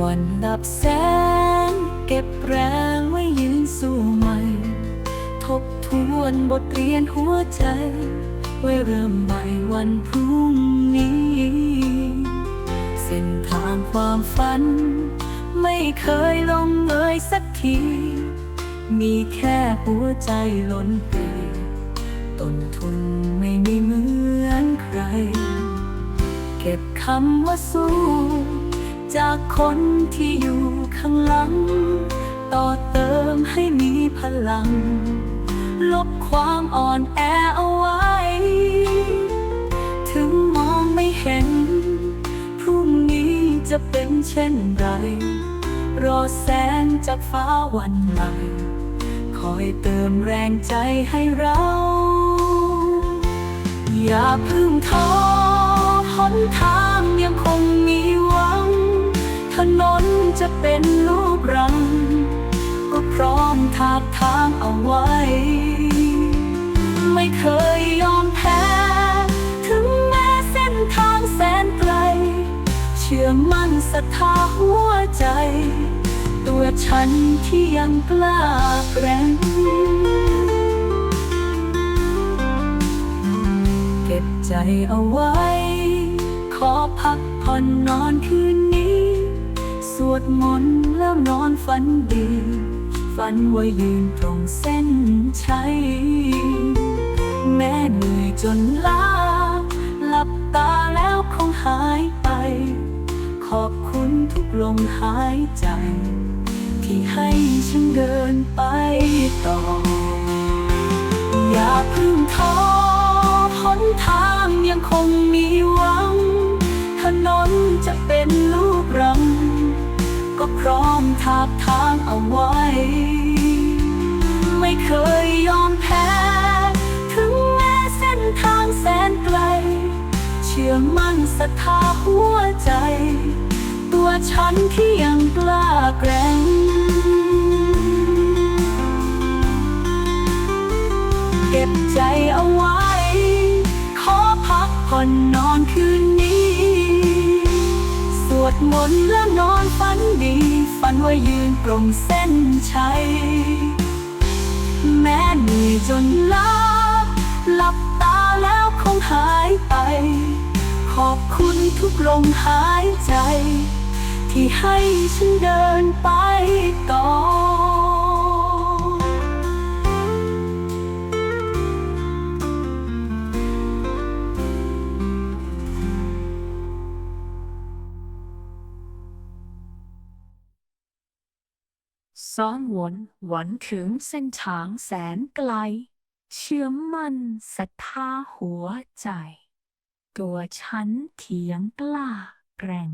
วันดับแสง เก็บแรงไว้ยืนสู้ใหม่ ทบทวนบทเรียนหัวใจ ไว้เริ่มใหม่วันพรุ่งนี้ เส้นทางความฝัน ไม่เคยลงเอยสักที มีแค่หัวใจล้นปีต้นทุนไม่มีเหมือนใคร เก็บคำว่าสู้ จากคนที่อยู่ข้างหลัง ต่อเติมให้มีพลัง ลบความอ่อนแอเอาไว้ ถึงมองไม่เห็น พรุ่งนี้จะเป็นเช่นไร รอแสงจากฟ้าวันใหม่คอยเติมแรงใจให้เรา อย่าพึ่งท้อหนทางยัง จะเป็นลูกรัง ก็พร้อมทาทางเอาไว้ ไม่เคยยอมแพ้ ถึงแม้เส้นทางแสนไกล เชื่อมั่นศรัทธาหัวใจ ตัวฉันที่ยังกล้าแกร่งเก็บใจเอาไว้ ขอพักผ่อนนอนคืนนี้ วดมนต์แล้วนอนฝันดี ฝันว่ายืนตรงเส้นชัยแม้เหนื่อยจนล้า หลับตาแล้วคงหายไป ขอบคุณทุกลมหายใจ ที่ให้ฉันเดินไปต่อ อย่าพึ่งท้อ ร้อมทาบทางเอาไว้ ไม่เคยยอมแพ้ ถึงแม้เส้นทางแสนไกล เชื่อมั่นศรัทธาหัวใจ ตัวฉันที่ยังกล้าแกร่งเก็บใจเอาไว้ ขอพักผ่อนนอนคืนนี้ สวดมนต์แล้วนอน ฝันว่ายืนตรงเส้นชัย แม้เหนื่อยจนล้าหลับตาแล้วคงหายไป ขอบคุณทุกลมหายใจ ที่ให้ฉันเดินไป ซ้อนวนหวนถึงเส้นทางแสนไกล เชื่อมั่นศรัทธาหัวใจ ตัวฉันเถียงกล้าแกร่ง